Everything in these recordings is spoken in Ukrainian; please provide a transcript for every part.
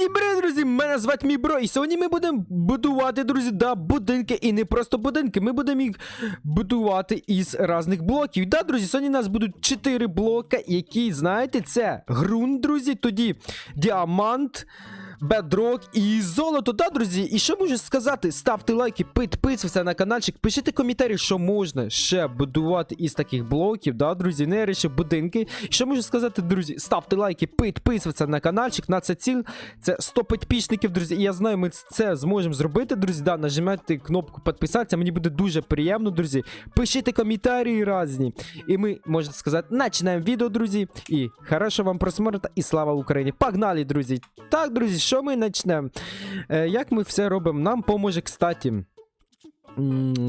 Всім привіт, друзі! Мене звати мій бро, і сьогодні ми будемо будувати, друзі, да, будинки. І не просто будинки, ми будемо їх будувати із різних блоків. Да, друзі, сьогодні у нас будуть 4 блока, які, знаєте, це ґрунт, друзі, тоді діамант. Бедрок і золото, да, друзі? І що можу сказати? Ставте лайки, підписуйтесь на каналчик, пишіть коментарі, що можна ще будувати із таких блоків, да, друзі, не будинки. І що можу сказати, друзі? Ставте лайки, підписуйтесь на каналчик, на це ціль. Це 100 підписників, друзі. І я знаю, ми це зможемо зробити, друзі. Да, нажимайте кнопку підписатися. Мені буде дуже приємно, друзі. Пишіть коментарі різні. І ми, можна сказати, починаємо відео, друзі. І хорошо вам просмотру, і слава Україні! Погнали, друзі! Так, друзі, що ми почнемо? Е, як ми все робимо? Нам поможе, кстати.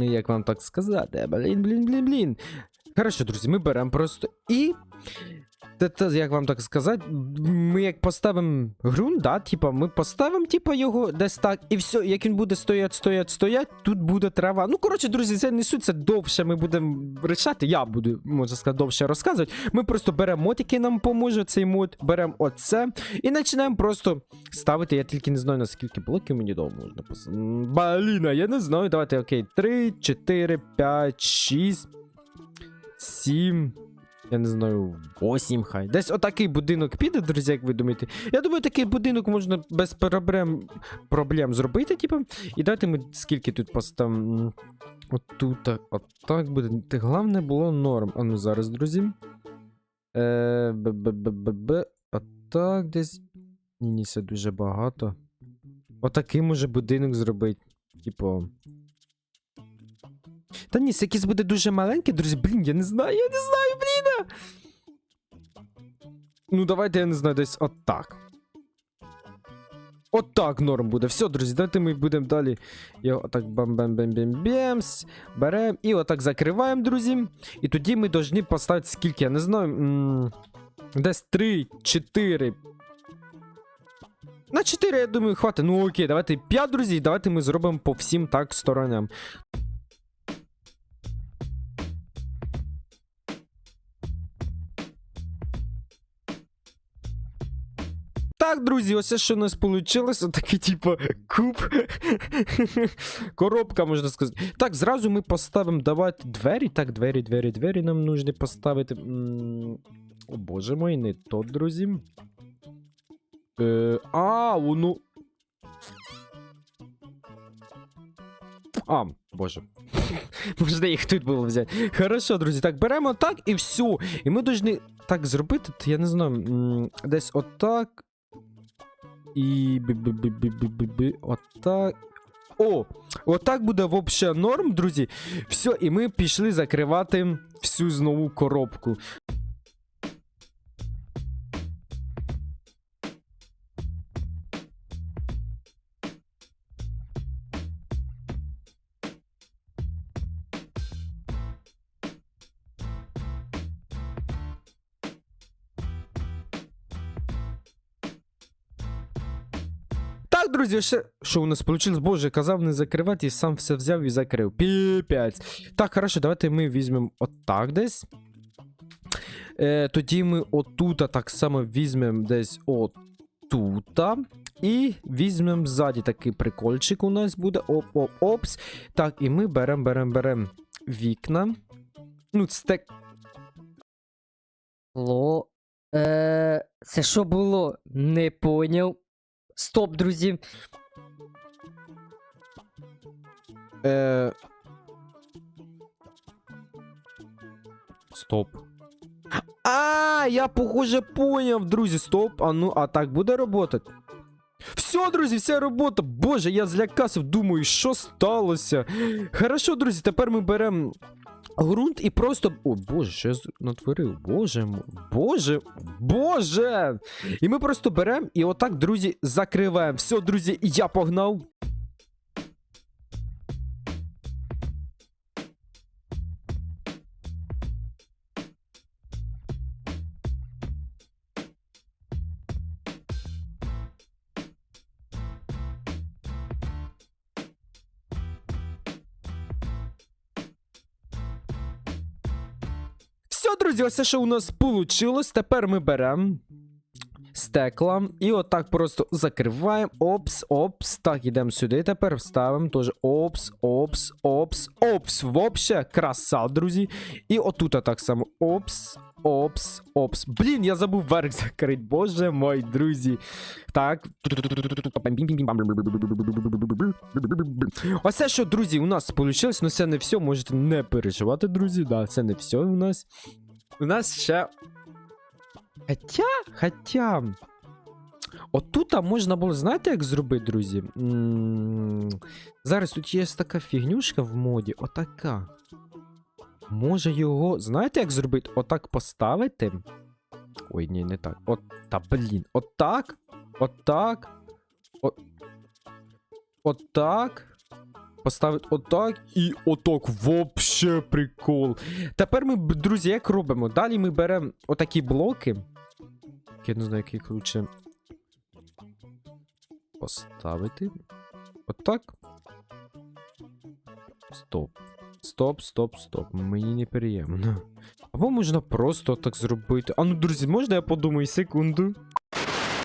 Як вам так сказати? Блін, блін, блін, блін. Хорошо, друзі, ми беремо просто і. Та, як вам так сказати, ми як поставимо ґрунт, да, типа, ми поставимо, типа, його десь так, і все, як він буде стоять, стоять, стоять, тут буде трава. Ну, коротше, друзі, це не суть, це довше ми будемо рішати. Я буду, можна сказати, довше розказувати. Ми просто беремо мод, який нам поможе, цей мод, беремо оце і починаємо просто ставити. Я тільки не знаю, наскільки блоків мені довго можна поставити. Баліна, я не знаю. Давайте, окей. 3, 4, 5, 6, 7. Я не знаю, 8 хай. Десь отакий будинок піде, друзі, як ви думаєте. Я думаю, такий будинок можна без проблем, проблем зробити, типу. І давайте ми скільки тут поставимо. Отут, отак буде. Те Головне було норм. А ну зараз, друзі. Е. Отак десь. Ні, ні, це дуже багато. Отакий може будинок зробити. Типу. Та ні, якийсь буде дуже маленький, друзі. Блін, я не знаю, я не знаю, блін. Ну, давайте, я не знаю, десь отак. Отак норм буде. Все, друзі, давайте ми будемо далі. Його отак бам бам бам бам бемс Беремо і отак закриваємо, друзі. І тоді ми повинні поставити скільки, я не знаю. м, Десь 3, 4. На 4, я думаю, хватить. Ну окей, давайте 5, друзі, давайте ми зробимо по всім так сторонам. Так, друзі, ось що у нас вийшло. Такий, типу, куб. Коробка, можна сказати. Так, зразу ми поставимо давайте двері. Так, двері, двері, двері нам нужно поставити. О, боже мой, не то, друзі. Е, а, воно. А, боже. Можна їх тут було взяти. Хорошо, друзі, так, беремо так і все. І ми повинні так зробити, я не знаю, десь отак. І отак. О! Отак буде вообще норм, друзі. Все, і ми пішли закривати всю знову коробку. Друзі, ще що у нас вийшло? Боже, казав не закривати і сам все взяв і закрив. Піпець. Так, хорошо, давайте ми візьмемо отак десь. Е, тоді ми отута так само візьмемо десь отута. І візьмемо ззаді такий прикольчик у нас буде. Оп-оп-опс. Так, і ми беремо, беремо, беремо вікна. Ну, стек. Алло. Е, це що було? Не поняв. Стоп, друзі. Е... Стоп. А, я похоже поняв, друзі. Стоп. А ну, а так буде работать. Все, друзі, вся робота. Боже, я злякався, думаю, що сталося. Хорошо, друзі, тепер ми беремо ґрунт і просто. О, боже, що я натворив? Боже. Боже, боже. І ми просто беремо і отак, друзі, закриваємо. Все, друзі, я погнав. Все, друзі, ось це, що у нас вийшло. Тепер ми беремо. Стекла. І отак просто закриваємо. Опс, опс. Так, ідемо сюди. Тепер вставимо теж опс, опс, опс, опс. Вообще, краса, друзі. І отут так само. Опс, опс, опс. Блін, я забув верх закрити. Боже мой, друзі. Так. Оце що, друзі, у нас вийшло, ну це не все, можете не переживати, друзі. Да, це не все у нас. У нас ще. Хотя, хотя. Отут можна було, знаєте, як зробити, друзі? М, Зараз тут є така фігнюшка в моді, отака. Може його, знаєте, як зробити? Отак поставити. Ой, ні, не так. От, та блін. Отак. Отак. От. Отак. Поставити отак і отак. Вообще прикол. Тепер ми, друзі, як робимо? Далі ми беремо отакі блоки. Не знаю, яких лучше поставити. Отак. Стоп. Стоп, стоп, стоп. Мені неприємно. Або можна просто так зробити. А ну, друзі, можна я подумаю секунду?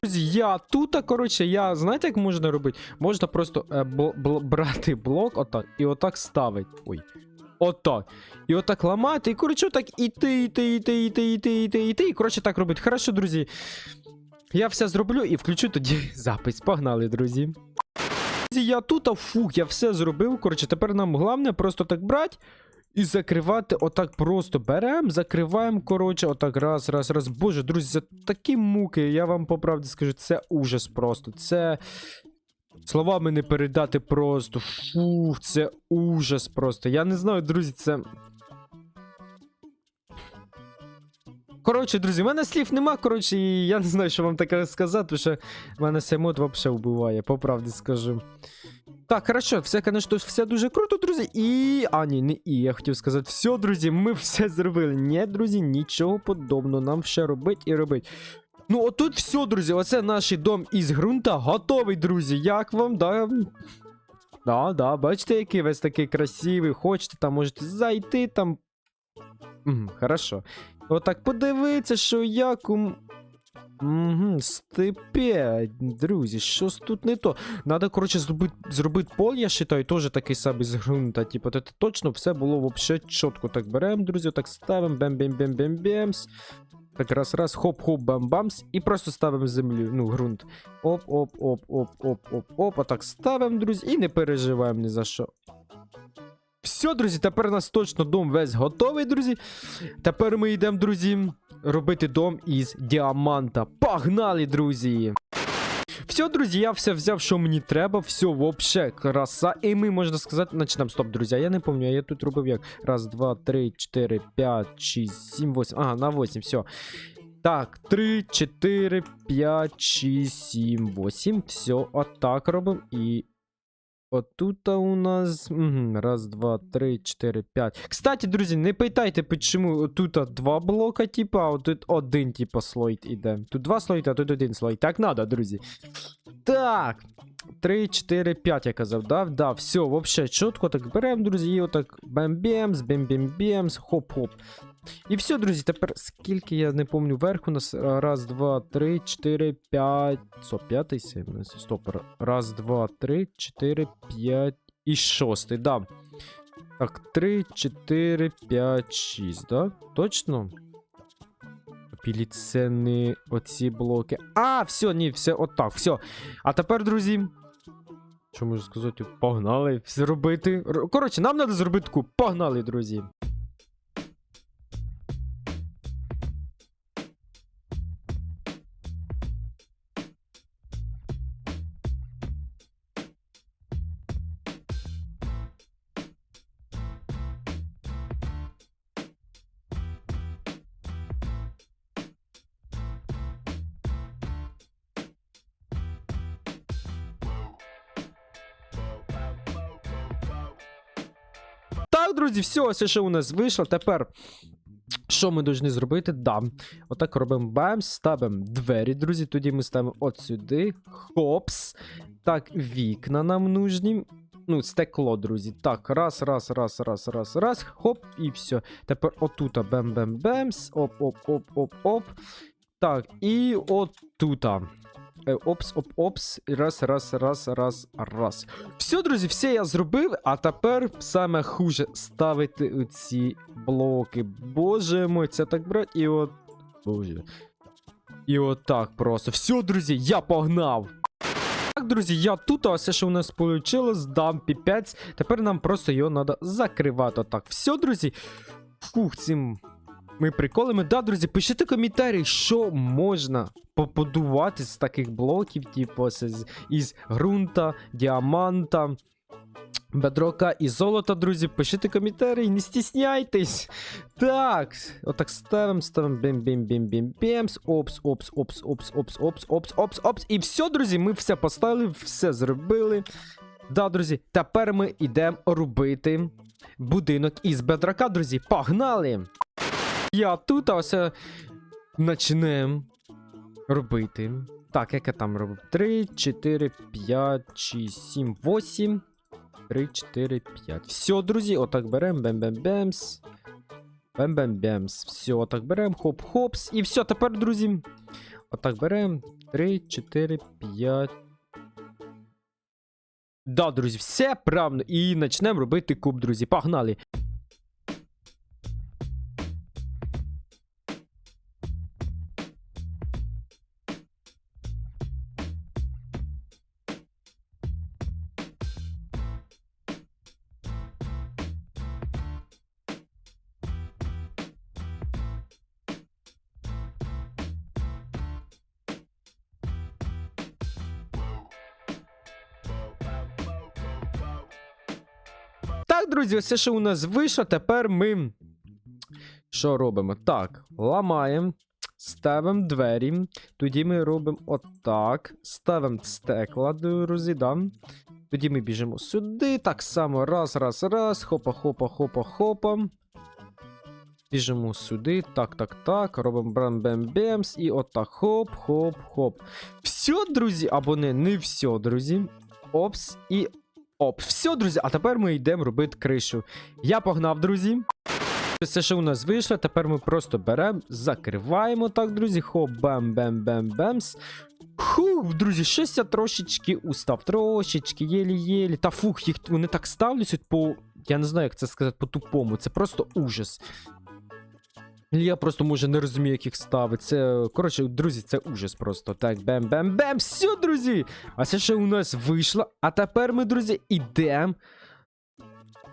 Друзі, я тут, коротше, я знаєте, як можна робити? Можна просто е, бл- бл- брати блок отак і отак ставити. Ой. Отак. І отак ламати, і коротше, отак іти, іти, іти, іти, іти, іти, іти. І коротше так робити. Хорошо, друзі. Я все зроблю і включу тоді запис. Погнали, друзі. Я тут, а фух, я все зробив. Коротше, тепер нам головне просто так брати і закривати. Отак просто беремо, закриваємо. Коротше, отак раз, раз, раз. Боже, друзі, це такі муки. Я вам по правді скажу, це ужас просто. Це. Словами не передати просто. Фух, це ужас просто. Я не знаю, друзі, це. Коротше, друзі, в мене слів нема, коротше, і я не знаю, що вам таке сказати, тому що в мене цей мод взагалі вбиває, по правді скажу. Так, хорошо, все, конечно, все дуже круто, друзі. І. А, ні, не і. Я хотів сказати, все, друзі, ми все зробили. Ні, друзі, нічого подобного. Нам ще робить і робить. Ну, отут все, друзі. Оце наш дом із ґрунта. Готовий, друзі. Як вам, да? Да, да, бачите, який весь такий красивий. Хочете, там можете зайти там. Угу, хорошо. Отак подивитися, що як у. Угу, степе, друзі, щось тут не то. Надо, коротше, зробити, зробити пол, я вважаю, теж такий самий з ґрунта. Типу, це точно все було вообще чітко. Так беремо, друзі, так ставимо, бем-бем-бем-бем-бемс. Так раз, раз, хоп-хоп, бам-бамс, і просто ставимо землю, ну, ґрунт. Оп, оп, оп, оп, оп, оп, оп. Отак ставимо, друзі, і не переживаємо ні за що. Все, друзі, тепер у нас точно дом весь готовий, друзі. Тепер ми йдемо, друзі, робити дом із діаманта. Погнали, друзі! Все, друзья, я все взяв, що мені треба. Все, вообще, краса. І ми, можна сказати, начнемо. Стоп, друзі, я не пам'ятаю, я тут робив як. Раз, два, три, чотири, п'ять, шість, сім, восемь. Ага, на восім, все. Так, 3, 4, 5, 6, 7, 8. Все, отак робимо. І Отут у нас. Угу, раз, два, три, чотири, п'ять. Кстати, друзі, не питайте, чому тут два блока, типа, а тут один, типа, слой іде. Тут два слої, а тут один слой. Так надо, друзі. Так. 3, 4, 5, я казав, да? Да, все, вообще чітко так беремо, друзі, і отак бем-бемс, бем-бем-бемс, хоп-хоп. І все, друзі, тепер скільки я не пам'ятаю, верх у нас раз, два, три, чотири, п'ять. Стоп, п'ятий, сім. Стоп. Раз, два, три, чотири, п'ять і шостий, да. Так, три, чотири, п'ять, шість, да? Точно? Це оці блоки. А, все, ні, все отак, все. А тепер, друзі. Що можу сказати? Погнали все робити. Коротше, нам треба зробити таку. Погнали, друзі. Все, ось що у нас вийшло. Тепер. Що ми повинні зробити? Да. Отак робимо бамс, ставимо двері, друзі. Тоді ми ставимо от сюди. Хопс. Так, вікна нам нужні. Ну, стекло, друзі. Так, раз, раз, раз, раз, раз, раз. Хоп, і все. Тепер отут бем-бем-бемс. Оп, оп, оп, оп, оп. Так, і от тута. Е, Опс, оп, опс. І раз, раз, раз, раз, раз. Все, друзі, все я зробив, а тепер саме хуже ставити оці блоки. Боже мой, це так брать, і от. Боже. І от так просто. Все, друзі, я погнав. Так, друзі, я тут, а все, що у нас вийшло, дам піпець. Тепер нам просто його треба закривати. Так, все, друзі. Фух, цим ми приколами. Да, друзі, пишіть коментарі, що можна побудувати з таких блоків, типу, з, із ґрунта, діаманта, бедрока і золота, друзі. Пишіть коментарі, не стісняйтесь. Так, отак ставимо, ставимо бім бім бім бім бімс опс, опс, опс, опс, опс, опс, опс, опс, опс. І все, друзі, ми все поставили, все зробили. Да, друзі, тепер ми йдемо робити будинок із бедрака, друзі. Погнали! Я тут, а ось почнемо робити. Так, як я там робив? 3, 4, 5, 6, 7, 8. 3, 4, 5. Все, друзі, отак беремо, бем-бем-бемс. Бем-бем-бемс. Все, отак беремо, хоп-хопс. І все, тепер, друзі. Отак беремо. 3, 4, 5. Да, друзі, все правильно. І почнемо робити куб, друзі. Погнали. Так, друзі, все, що у нас вийшло, тепер ми. Що робимо? Так, ламаємо, ставимо двері. Тоді ми робимо отак. Ставимо стекла, друзі, да. Тоді ми біжимо сюди. Так само. Раз, раз, раз. Хопа, хопа, хопа, хопа. Біжимо сюди. Так, так, так. Робимо брам бем бемс І отак. Хоп, хоп, хоп. Все, друзі, або не, не все, друзі. Опс і Оп, все, друзі, а тепер ми йдемо робити кришу. Я погнав, друзі. Все, що у нас вийшло, тепер ми просто беремо, закриваємо так, друзі. Хоп, бем бем бем бемс Хух, друзі, щось я трошечки устав. Трошечки, єлі-єлі. Та фух, їх вони так ставлять по. Я не знаю, як це сказати по-тупому. Це просто ужас. Я просто може не розумію, як їх ставити. Це. Коротше, друзі, це ужас просто. Так, бем-бем-бем. Все, друзі! А це ще у нас вийшло. А тепер ми, друзі, ідемо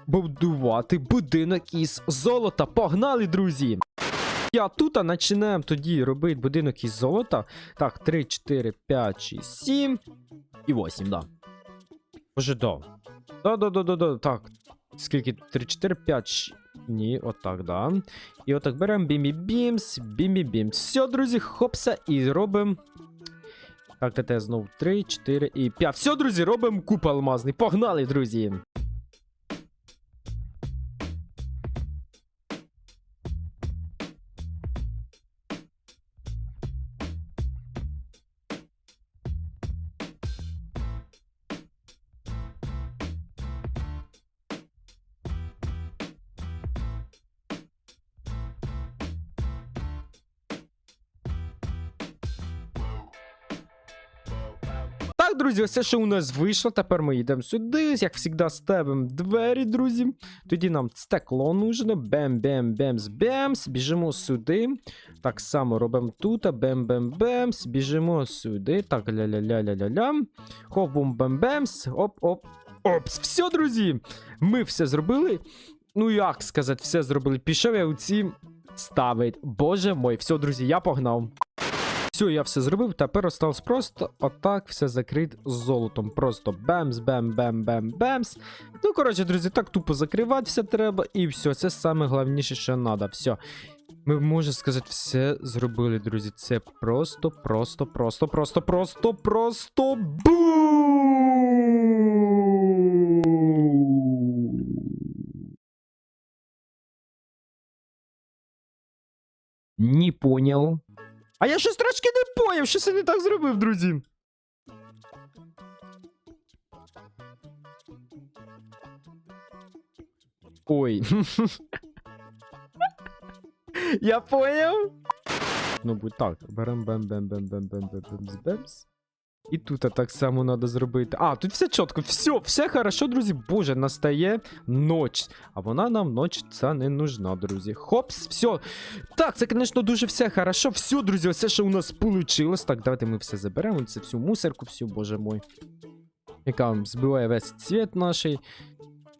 будувати будинок із золота. Погнали, друзі! Я тут а починаємо тоді робити будинок із золота. Так, 3, 4, 5, 6, 7 і 8, да. Боже, да. Да-да-да-да-да. Так. Скільки? 3, 4, 5, 6. Ні, отак, да. І отак беремо бімі-бімс, бімі-бімс. Все, друзі, хопса, і робимо. Так, ТТ знову 3, 4 і 5. Все, друзі, робимо куб алмазний. Погнали, друзі! Так, друзі, все, що у нас вийшло. Тепер ми йдемо сюди. Як завжди, ставимо двері, друзі. Тоді нам стекло нужно. Бем-бем-бемс-бемс. Біжимо сюди. Так само робимо тут. Бем-бем-бемс. Біжимо сюди. Так, ля-ля-ля-ля-ля-ля. Хоп-бум-бем-бемс. Оп-оп. Опс. Все, друзі. Ми все зробили. Ну, як сказати, все зробили. Пішов я у ці ставить. Боже мой, все, друзі, я погнав. Все, я все зробив, тепер осталось просто отак все закрити з золотом. Просто бемс, бем, бем, бем, бемс. Ну, коротше, друзі, так тупо закривати все треба, і все, це саме головніше, що треба. Все. Ми, можна сказати, все зробили, друзі. Це просто, просто, просто, просто, просто, просто бу! Не понял. А я щось трошки не поїв, щось я не так зробив, друзі. Ой. Я поняв. Ну будь так, берем бем бем бем бем бем бем бемс бемс і тут так само треба зробити. А, тут все чітко, все, все хорошо, друзі. Боже, настає ніч. А вона нам ніч ця не нужна, друзі. Хопс, все. Так, це, звісно, дуже все хорошо. Все, друзі, все, що у нас вийшло. Так, давайте ми все заберемо. Це всю мусорку, всю, боже мой. Яка збиває весь цвіт наш.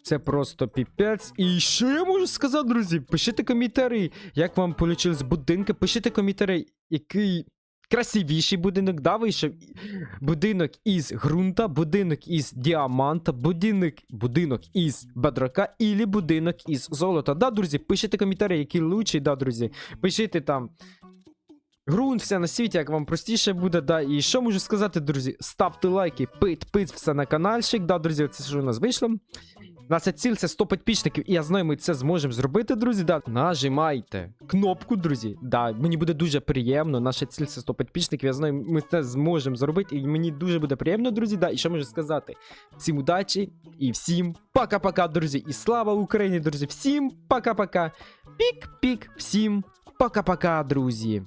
Це просто піпець. І що я можу сказати, друзі? Пишіть коментарі, як вам вийшли будинки. Пишіть коментарі, який красивіший будинок, да, вийшов. Будинок із ґрунта, будинок із діаманта, будинок, будинок із бедрока, ілі будинок із золота. Да, друзі, пишіть коментарі, який лучший, да, друзі. Пишіть там. Грунт, все на світі, як вам простіше буде, да. І що можу сказати, друзі? Ставте лайки, все на каналчик, да, друзі, це що у нас вийшло. Наша ціль це 100 підписників, і я знаю, ми це зможемо зробити, друзі. Да. Нажимайте кнопку, друзі. Да, мені буде дуже приємно. Наша ціль це 100 підписників. Я знаю, ми це зможемо зробити, і мені дуже буде приємно, друзі. Да. І що можу сказати? Всім удачі і всім пока-пока, друзі. І слава Україні, друзі. Всім пока-пока. Пік-пік, всім пока-пока, друзі.